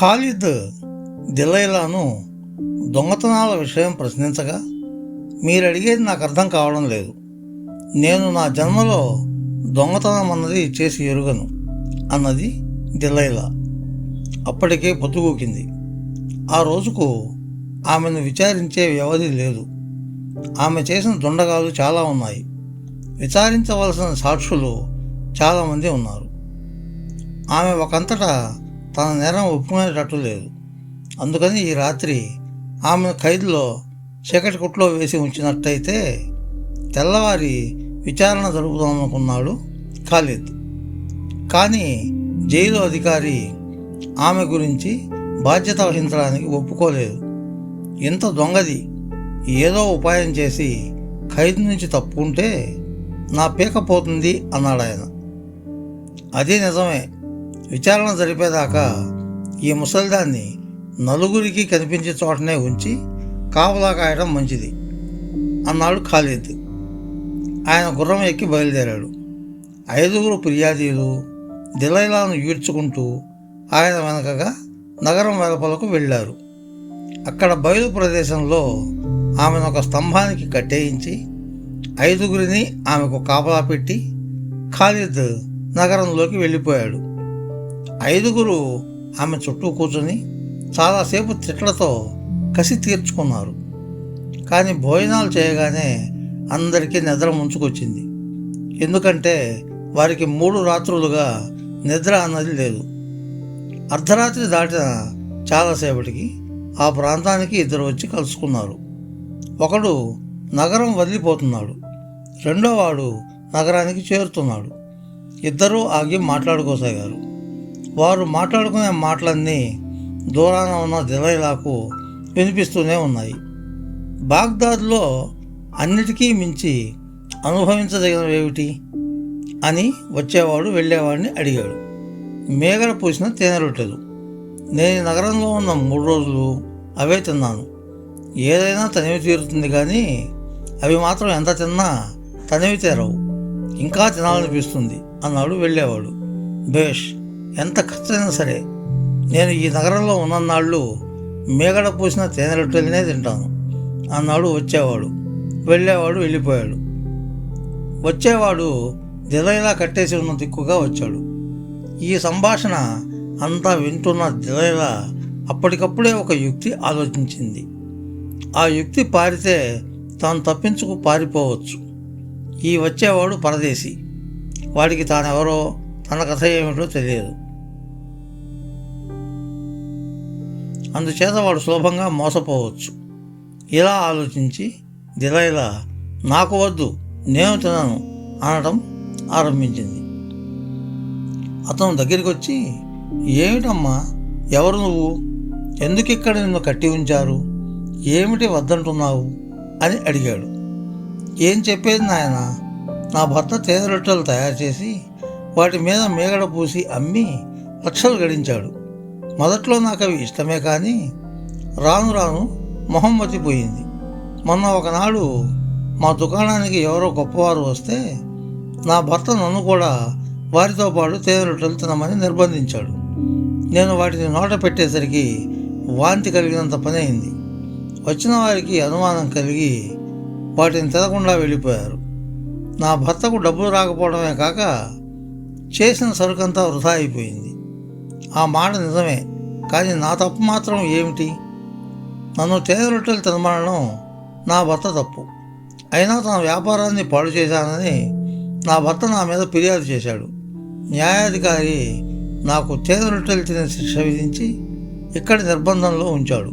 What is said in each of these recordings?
ఖాలిద్ దిలైలాను దొంగతనాల విషయం ప్రశ్నించగా మీరు అడిగేది నాకు అర్థం కావడం లేదు. నేను నా జన్మలో దొంగతనం అన్నది చేసి ఎరుగను అన్నది దిలైలా. అప్పటికే పొద్దుగూకింది ఆ రోజుకు ఆమెను విచారించే వ్యవధి లేదు. ఆమె చేసిన దొండగాలు చాలా ఉన్నాయి. విచారించవలసిన సాక్షులు చాలామంది ఉన్నారు. ఆమె ఒకంతటా తన నేరం ఒప్పుకునేటట్టు లేదు. అందుకని ఈ రాత్రి ఆమెను ఖైదులో చీకటి కుట్లో వేసి ఉంచినట్టయితే తెల్లవారి విచారణ జరుపుదామనుకున్నాడు ఖాలిద్. కానీ జైలు అధికారి ఆమె గురించి బాధ్యత వహించడానికి ఒప్పుకోలేదు. ఇంత దొంగది ఏదో ఉపాయం చేసి ఖైదు నుంచి తప్పుకుంటే నా పీక పోతుంది అన్నాడు ఆయన అదే నిజమే విచారణ జరిపేదాకా ఈ ముసల్దాన్ని నలుగురికి కనిపించే చోటనే ఉంచి కాపలా కాయడం మంచిది. అన్నాడు ఖాళీద్ ఆయన గుర్రం ఎక్కి బయలుదేరాడు. ఐదుగురు ఫిర్యాదీలు దిలైలాను ఈడ్చుకుంటూ ఆయన వెనకగా నగరం వెలుపలకు వెళ్ళారు. అక్కడ బయలు ప్రదేశంలో ఆమెను ఒక స్తంభానికి కట్టేయించి ఐదుగురిని ఆమెకు కాపలా పెట్టి ఖాలిద్ నగరంలోకి వెళ్ళిపోయాడు. ఐదుగురు ఆమె చుట్టూ కూర్చొని చాలాసేపు తిట్లతో కసి తీర్చుకున్నారు. కానీ భోజనాలు చేయగానే అందరికీ నిద్ర ముంచుకొచ్చింది. ఎందుకంటే వారికి మూడు రాత్రులుగా నిద్ర అన్నది లేదు. అర్ధరాత్రి దాటిన చాలాసేపటికి ఆ ప్రాంతానికి ఇద్దరు వచ్చి కలుసుకున్నారు. ఒకడు నగరం వదిలిపోతున్నాడు. రెండో వాడు నగరానికి చేరుతున్నాడు. ఇద్దరూ ఆగి మాట్లాడుకోసాగారు. వారు మాట్లాడుకునే మాటలన్నీ దూరాన ఉన్న దిలైలాకు వినిపిస్తూనే ఉన్నాయి. బాగ్దాద్లో అన్నిటికీ మించి అనుభవించదగినవేమిటి అని వచ్చేవాడు వెళ్ళేవాడిని అడిగాడు. మేగడ పూసిన తేనె రొట్టెలు నేను నగరంలో ఉన్న మూడు రోజులు అవే తిన్నాను. ఏదైనా తనివి తీరుతుంది కానీ అవి మాత్రం ఎంత తిన్నా తనివి తీరవు. ఇంకా తినాలనిపిస్తుంది అన్నాడు వెళ్ళేవాడు. బేష్! ఎంత ఖర్చైనా సరే నేను ఈ నగరంలో ఉన్నన్నాళ్ళు మేగడ పూసిన తేనె రొట్టెలనే తింటాను. అన్నాడు వచ్చేవాడు వెళ్ళేవాడు వెళ్ళిపోయాడు. వచ్చేవాడు దిలైలా కట్టేసి ఉన్న దిక్కుగా వచ్చాడు. ఈ సంభాషణ అంతా వింటున్న దిలైలా అప్పటికప్పుడే ఒక యుక్తి ఆలోచించింది. ఆ యుక్తి పారితే తాను తప్పించుకు పారిపోవచ్చు. ఈ వచ్చేవాడు పరదేశి. వాడికి తానెవరో తన కథ ఏమిటో తెలియదు. అందుచేత వాడు సులభంగా మోసపోవచ్చు. ఇలా ఆలోచించి దిలైలా నాకు వద్దు నేను తినను అనడం ఆరంభించింది. అతను దగ్గరికి వచ్చి ఏమిటమ్మా ఎవరు నువ్వు? ఎందుకు ఇక్కడ నిన్ను కట్టి ఉంచారు? ఏమిటి వద్దంటున్నావు? అని అడిగాడు. ఏం చెప్పేది నాయన? నా భర్త తేనె రొట్టెలు తయారు చేసి వాటి మీద మేగడ పూసి అమ్మి లక్షలు గడించాడు. మొదట్లో నాకు అవి ఇష్టమే కానీ రాను రాను మొహం మతిపోయింది మొన్న ఒకనాడు మా దుకాణానికి ఎవరో గొప్పవారు వస్తే నా భర్త నన్ను కూడా వారితో పాటు తేనెలు వెళ్తున్నామని నిర్బంధించాడు. నేను వాటిని నోట పెట్టేసరికి వాంతి కలిగినంత పని అయింది. వచ్చిన వారికి అనుమానం కలిగి వాటిని తినకుండా వెళ్ళిపోయారు. నా భర్తకు డబ్బులు రాకపోవడమే కాక చేసిన సరుకంతా వృధా అయిపోయింది. ఆ మాట నిజమే. కానీ నా తప్పు మాత్రం ఏమిటి? నన్ను చేదరొట్టెలు రొట్టెలు తినమనడం నా భర్త తప్పు. అయినా తన వ్యాపారాన్ని పాడు చేశానని నా భర్త నా మీద ఫిర్యాదు చేశాడు. న్యాయాధికారి నాకు చేదరొట్టెలు రొట్టెలు తినే శిక్ష విధించి ఇక్కడి నిర్బంధంలో ఉంచాడు.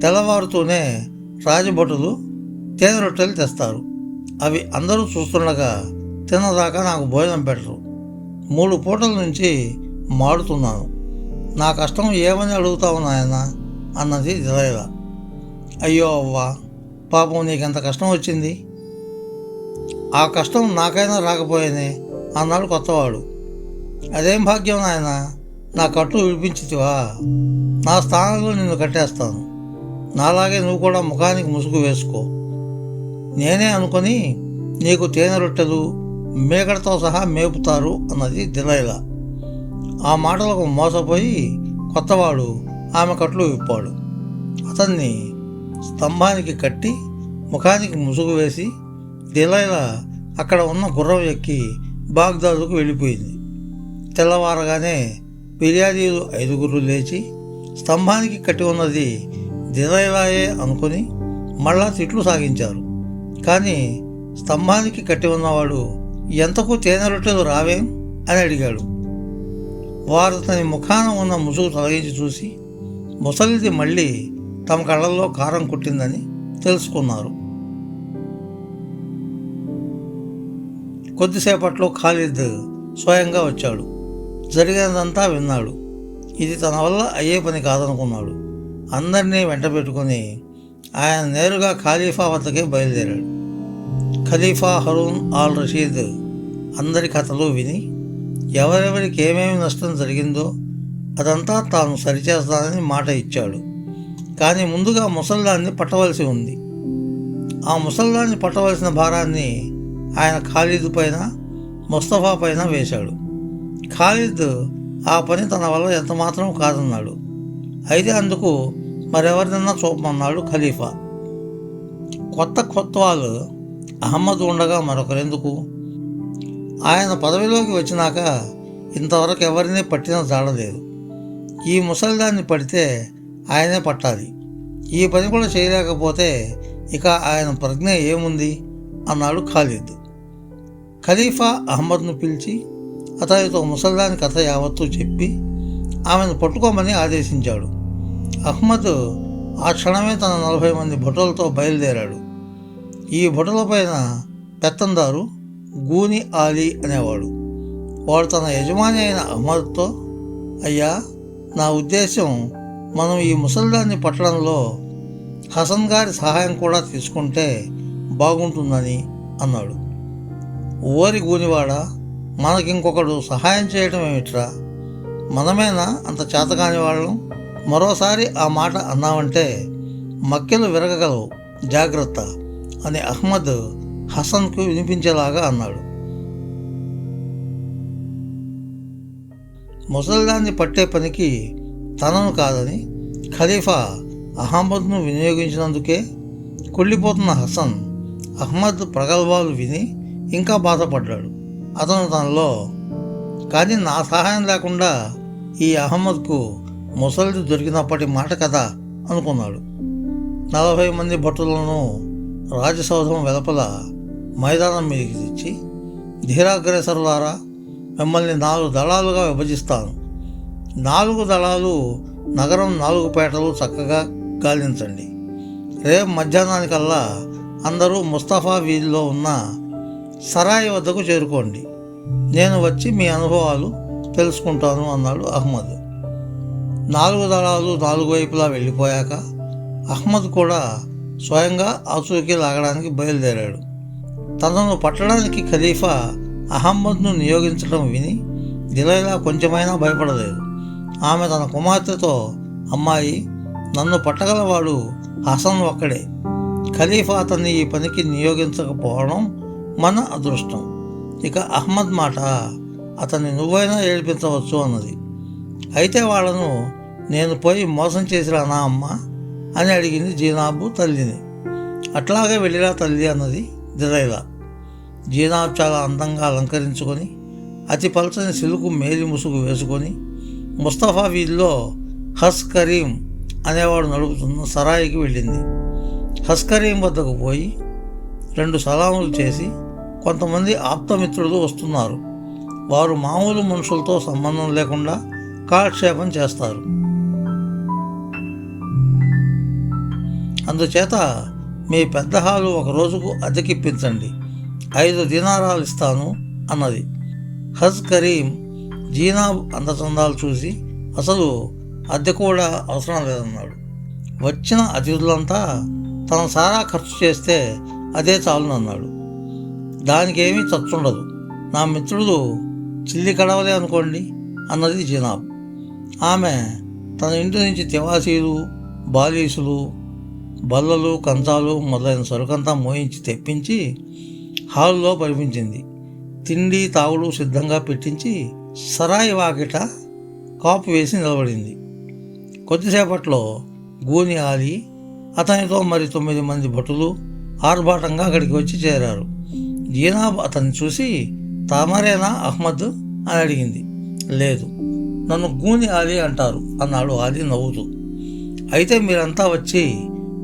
తెల్లవారుతూనే రాజభటులు తేనె రొట్టెలు తెస్తారు. అవి అందరూ చూస్తుండగా తిన్నదాకా నాకు భోజనం పెట్టరు. మూడు పూటల నుంచి మాడుతున్నాను. నా కష్టం ఏమని అడుగుతావు నాయన? అన్నది దిలైల అయ్యో అవ్వా పాపం నీకెంత కష్టం వచ్చింది? ఆ కష్టం నాకైనా రాకపోయేనే అన్నాడు కొత్తవాడు. అదేం భాగ్యం నాయన? నా కట్టు విడిపించితివా? నా స్థానంలో నిన్ను కట్టేస్తాను. నాలాగే నువ్వు కూడా ముఖానికి ముసుగు వేసుకో. నేనే అనుకొని నీకు తేనె రొట్టెలు మేకడతో సహా మేపుతారు అన్నది దిలైలా ఆ మాటలకు మోసపోయి కొత్తవాడు ఆమె కట్లు విప్పాడు. అతన్ని స్తంభానికి కట్టి ముఖానికి ముసుగు వేసి దిలైలా అక్కడ ఉన్న గుర్రం ఎక్కి బాగ్దాదుకు వెళ్ళిపోయింది. తెల్లవారగానే ఫిర్యాదీలు ఐదుగురు లేచి స్తంభానికి కట్టి ఉన్నది దిలైలాయే అనుకుని మళ్ళా తిట్లు సాగించారు. కానీ స్తంభానికి కట్టి ఉన్నవాడు ఎంతకు తేనె రొట్టెలు రావేం? అని అడిగాడు. వారు తన ముఖాన ఉన్న ముసుగు తొలగించి చూసి ముసలిది మళ్ళీ తమ కళ్ళల్లో కారం కుట్టిందని తెలుసుకున్నారు. కొద్దిసేపట్లో ఖాలిద్ స్వయంగా వచ్చాడు. జరిగినదంతా విన్నాడు. ఇది తన వల్ల అయ్యే పని కాదనుకున్నాడు. అందరినీ వెంట పెట్టుకుని ఆయన నేరుగా ఖలీఫా వద్దకే బయలుదేరాడు. ఖలీఫా హరూన్ ఆల్ రషీద్ అందరి కథలు విని ఎవరెవరికి ఏమేమి నష్టం జరిగిందో అదంతా తాను సరిచేస్తానని మాట ఇచ్చాడు. కానీ ముందుగా ముసల్దాన్ని పట్టవలసి ఉంది. ఆ ముసల్దాన్ని పట్టవలసిన భారాన్ని ఆయన ఖాళీదు పైన ముస్తఫా పైన వేశాడు. ఖాలిద్ ఆ పని తన వల్ల ఎంతమాత్రం కాదన్నాడు. అయితే అందుకు మరెవరినన్నా చూపమన్నాడు ఖలీఫా. కొత్త కొత్వాలు అహ్మద్ ఉండగా మరొకరెందుకు? ఆయన పదవిలోకి వచ్చినాక ఇంతవరకు ఎవరిని పట్టిన జాడలేదు. ఈ ముసలిదాన్ని పడితే ఆయనే పట్టాలి. ఈ పని కూడా చేయలేకపోతే ఇక ఆయన ప్రజ్ఞ ఏముంది? అన్నాడు ఖాలిద్. ఖలీఫా అహ్మద్ను పిలిచి అతనితో ముసల్దాని కథ యావత్తూ చెప్పి ఆమెను పట్టుకోమని ఆదేశించాడు. అహ్మద్ ఆ క్షణమే తన నలభై మంది భటులతో బయలుదేరాడు. ఈ భటులపైన పెత్తందారు గూని ఆలీ అనేవాడు. వాడు తన యజమాని అయిన అహ్మద్తో అయ్యా నా ఉద్దేశం మనం ఈ ముసల్దాన్ని పట్టడంలో హసన్ గారి సహాయం కూడా తీసుకుంటే బాగుంటుందని అన్నాడు. ఓరి గూనివాడ మనకింకొకడు సహాయం చేయడం ఏమిట్రా? మనమేనా అంత చేతకాని వాళ్ళం? మరోసారి ఆ మాట అన్నామంటే మక్కెలు విరగగలవు జాగ్రత్త అని అహ్మద్ హసన్కు వినిపించేలాగా అన్నాడు. ముసల్దాన్ని పట్టే పనికి తనను కాదని ఖలీఫా అహ్మద్ను వినియోగించినందుకే కుళ్ళిపోతున్న హసన్ అహ్మద్ ప్రగల్భాలు విని ఇంకా బాధపడ్డాడు. అతను తనలో కానీ నా సహాయం లేకుండా ఈ అహ్మద్కు ముసలిది దొరికినప్పటి మాట కదా అనుకున్నాడు. నలభై మంది భటులను రాజసౌధం వెలపల మైదానం మీదకి తెచ్చి ధీరాగ్రేసరులారా మిమ్మల్ని నాలుగు దళాలుగా విభజిస్తాను. నాలుగు దళాలు నగరం నాలుగు పేటలు చక్కగా గాలించండి. రేపు మధ్యాహ్నానికల్లా అందరూ ముస్తఫా వీధిలో ఉన్న సరాయి వద్దకు చేరుకోండి. నేను వచ్చి మీ అనుభవాలు తెలుసుకుంటాను అన్నాడు అహ్మద్. నాలుగు దళాలు నాలుగు వైపులా వెళ్ళిపోయాక అహ్మద్ కూడా స్వయంగా ఆచూకీ లాగడానికి బయలుదేరాడు. తనను పట్టడానికి ఖలీఫా అహమ్మద్ను నియోగించడం విని దిలైలా కొంచెమైనా భయపడలేదు. ఆమె తన కుమార్తెతో అమ్మాయి నన్ను పట్టగలవాడు హసన్ ఒక్కడే. ఖలీఫా అతన్ని ఈ పనికి నియోగించకపోవడం మన అదృష్టం. ఇక అహ్మద్ మాట అతన్ని నువ్వైనా ఏడిపించవచ్చు అన్నది. అయితే వాళ్ళను నేను పోయి మోసం చేసిరానా అమ్మ? అని అడిగింది జీనాబు తల్లిని. అట్లాగే వెళ్ళిరా తల్లి అన్నది దిరైలా జీనాబ్ చాలా అందంగా అలంకరించుకొని అతి పలచని సిలుకు మేలి ముసుగు వేసుకొని ముస్తఫా వీధిలో హస్ కరీం అనేవాడు నడుపుతున్న సరాయికి వెళ్ళింది. హస్ కరీం వద్దకు పోయి రెండు సలాములు చేసి కొంతమంది ఆప్తమిత్రులు వస్తున్నారు. వారు మామూలు మనుషులతో సంబంధం లేకుండా కాలక్షేపం చేస్తారు. అందుచేత మీ పెద్ద హాలు ఒక రోజుకు అద్దెకిప్పించండి ఐదు దినారాలు ఇస్తాను అన్నది. హజ్ కరీం జీనాబ్ అందచందాలు చూసి అసలు అద్దె కూడా అవసరం లేదన్నాడు. వచ్చిన అతిథులంతా తన సారా ఖర్చు చేస్తే అదే చాలునన్నాడు. దానికేమీ చచ్చుండదు. నా మిత్రుడు చిల్లి కడవలే అనుకోండి అన్నది జీనాబ్ ఆమె తన ఇంటి నుంచి తివాసీలు బాలీసులు బల్లలు కంచాలు మొదలైన సరుకంతా మోయించి తెప్పించి హాల్లో పరిపించింది. తిండి తాగుడు సిద్ధంగా పెట్టించి సరాయి వాకిట కాపు వేసి నిలబడింది. కొద్దిసేపట్లో గూని ఆలి అతనితో మరి తొమ్మిది మంది భటులు ఆర్భాటంగా అక్కడికి వచ్చి చేరారు. జీనాబ్ అతన్ని చూసి తామరేనా అహ్మద్ అని అడిగింది. లేదు నన్ను గూని ఆలి అంటారు అన్నాడు ఆలి నవ్వుతూ. అయితే మీరంతా వచ్చి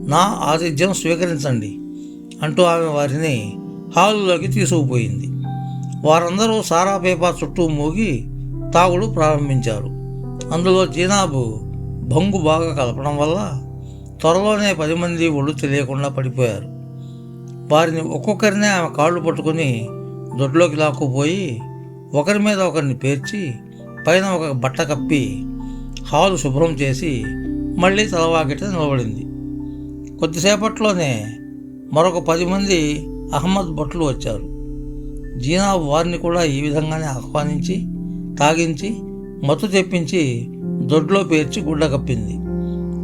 నా ఆతిథ్యం స్వీకరించండి అంటూ ఆమె వారిని హాలులోకి తీసుకుపోయింది. వారందరూ సారా పేపర్ చుట్టూ మోగి తాగుడు ప్రారంభించారు. అందులో జీనాబు భంగు బాగా కలపడం వల్ల త్వరలోనే పది మంది ఒళ్ళు తెలియకుండా పడిపోయారు. వారిని ఒక్కొక్కరినే ఆమె కాళ్ళు పట్టుకుని దొడ్లోకి లాక్కుపోయి ఒకరి మీద ఒకరిని పేర్చి పైన ఒక బట్ట కప్పి హాలు శుభ్రం చేసి మళ్ళీ తలవాకిట నిలబడింది. కొద్దిసేపట్లోనే మరొక పది మంది అహ్మద్ భట్లు వచ్చారు. జీనా వారిని కూడా ఈ విధంగానే ఆహ్వానించి తాగించి మత్తు తెప్పించి దొడ్లో పేర్చి గుడ్డ కప్పింది.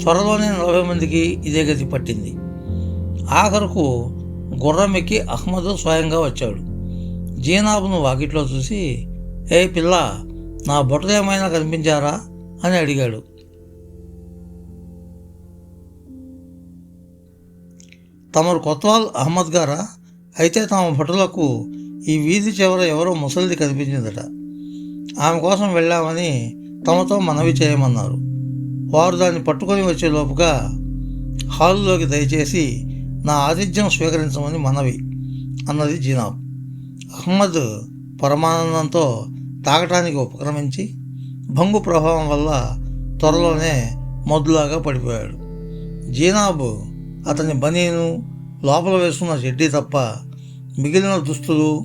త్వరలోనే నలభై మందికి ఇదే గతి పట్టింది. ఆఖరుకు గుర్రం ఎక్కి అహ్మద్ స్వయంగా వచ్చాడు. జీనాబ్ను వాకిట్లో చూసి ఏ పిల్ల నా బొట్టలు ఏమైనా కనిపించారా? అని అడిగాడు. తమరు కొత్వాల్ అహ్మద్ గారా? అయితే తమ భటులకు ఈ వీధి చివర ఎవరో ముసలిది కనిపించిందట. ఆమె కోసం వెళ్ళామని తమతో మనవి చేయమన్నారు. వారు దాన్ని పట్టుకొని వచ్చే లోపుగా హాలులోకి దయచేసి నా ఆతిథ్యం స్వీకరించమని మనవి అన్నది జీనాబ్. అహ్మద్ పరమానందంతో తాగటానికి ఉపక్రమించి భంగు ప్రభావం వల్ల త్వరలోనే మొద్దులాగా పడిపోయాడు. జీనాబ్ అతని బనీను లోపల వేసుకున్న చెడ్డీ తప్ప మిగిలిన దుస్తులు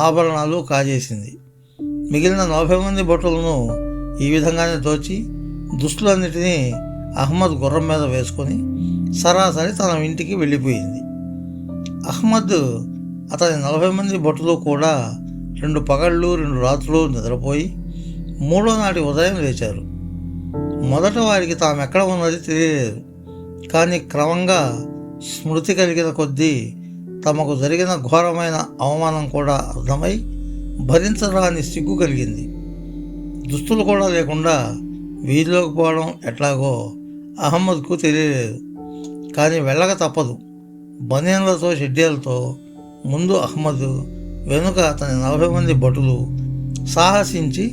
ఆభరణాలు కాజేసింది. మిగిలిన నలభై మంది బొట్టలను ఈ విధంగానే దోచి దుస్తులన్నిటినీ అహ్మద్ గుర్రం మీద వేసుకొని సరాసరి తన ఇంటికి వెళ్ళిపోయింది. అహ్మద్ అతని నలభై మంది భటులు కూడా రెండు పగళ్ళు రెండు రాత్రులు నిద్రపోయి మూడో నాటి ఉదయం లేచారు. మొదట వారికి తాము ఎక్కడ ఉన్నది తెలియలేదు. కానీ క్రమంగా స్మృతి కలిగిన కొద్దీ తమకు జరిగిన ఘోరమైన అవమానం కూడా అర్థమై భరించరాని సిగ్గు కలిగింది. దుస్తులు కూడా లేకుండా వీధిలోకి పోవడం ఎట్లాగో అహమ్మద్కు తెలియలేదు. కానీ వెళ్ళక తప్పదు. బనియన్లతో షెడ్యూల్తో ముందు అహ్మద్ వెనుక అతని నలభై మంది భటులు సాహసించి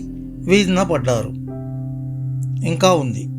వీధిన పడ్డారు. ఇంకా ఉంది.